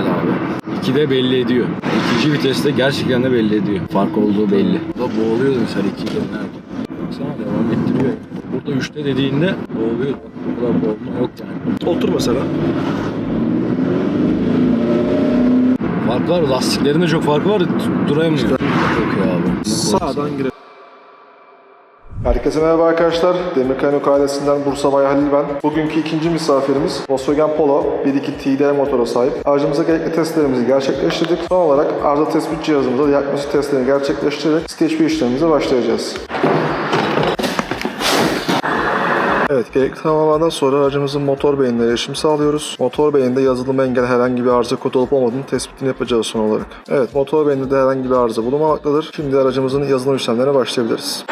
Güzel abi. İki de belli ediyor. İkinci viteste gerçekten de belli ediyor. Fark olduğu belli. Burada boğuluyordu mesela ikiyle nerede? Baksana devam ettiriyor. Burada üçte dediğinde boğuluyor. Bu kadar boğulma yok yani. Otur mesela. Fark var. Lastiklerinde çok fark var. Duramıyor. Çok iyi abi. Sağdan gire. Herkese merhaba arkadaşlar. Demirkay Nok ailesinden Bursa Bay Halil ben. Bugünkü ikinci misafirimiz Volkswagen Polo 1.2 TDI motora sahip. Aracımıza gerekli testlerimizi gerçekleştirdik. Son olarak arıza tespit cihazımıza diagnostik testlerini gerçekleştirerek 1 işlemimize başlayacağız. Evet, gerekli tamamlardan sonra aracımızın motor beyinine erişim sağlıyoruz. Motor beyinde yazılıma engel herhangi bir arıza kodu olup olmadığını tespitini yapacağız son olarak. Evet, motor beyinde de herhangi bir arıza bulunmamaktadır. Şimdi aracımızın yazılım işlemlerine başlayabiliriz.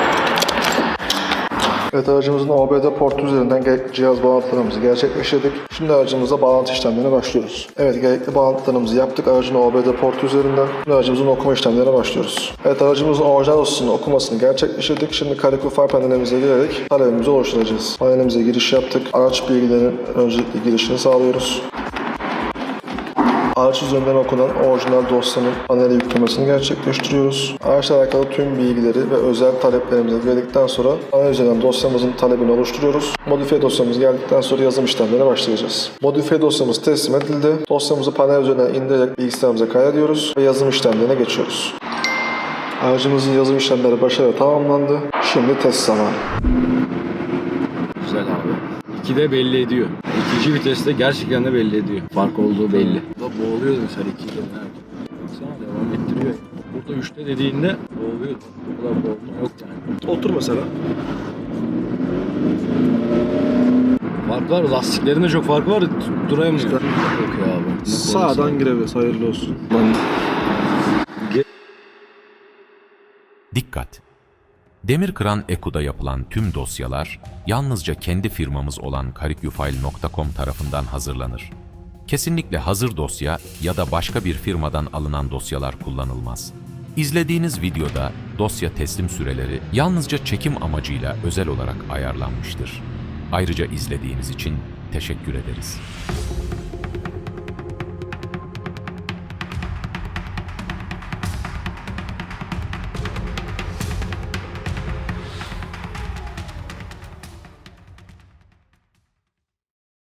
Evet aracımızın OBD portu üzerinden gerekli cihaz bağlantılarımızı gerçekleştirdik. Şimdi aracımıza bağlantı işlemlerine başlıyoruz. Evet gerekli bağlantılarımızı yaptık aracın OBD portu üzerinden. Şimdi aracımızın okuma işlemlerine başlıyoruz. Evet aracımızın orijinal dosyasının okumasını gerçekleştirdik. Şimdi Kareku File panelimize girerek talebimizi oluşturacağız. Panelimize giriş yaptık. Araç bilgilerinin öncelikle girişini sağlıyoruz. Araç üzerinden okunan orijinal dosyanın panele yüklemesini gerçekleştiriyoruz. Araçla alakalı tüm bilgileri ve özel taleplerimizi girdikten sonra panel üzerinden dosyamızın talebini oluşturuyoruz. Modifiye dosyamız geldikten sonra yazım işlemlerine başlayacağız. Modifiye dosyamız teslim edildi. Dosyamızı panel üzerinden indirerek bilgisayarımıza kaydediyoruz ve yazım işlemlerine geçiyoruz. Aracımızın yazım işlemleri başarıyla tamamlandı. Şimdi test zamanı. Güzel abi. İki de belli ediyor. İkinci viteste gerçekten de belli ediyor. Fark olduğu belli. Burada boğuluyordu mesela ikiyle nerede? Baksana devam ettiriyor. Burada üçte dediğinde boğuluyordu. Bu kadar boğulma yok yani. Otur mesela. Fark var. Lastiklerinde çok fark var. Duramıyor. Çok iyi abi. Ne Sağdan girebiliriz. Hayırlı olsun. Dikkat! Demir Kıran Eku'da yapılan tüm dosyalar yalnızca kendi firmamız olan karikyufile.com tarafından hazırlanır. Kesinlikle hazır dosya ya da başka bir firmadan alınan dosyalar kullanılmaz. İzlediğiniz videoda dosya teslim süreleri yalnızca çekim amacıyla özel olarak ayarlanmıştır. Ayrıca izlediğiniz için teşekkür ederiz.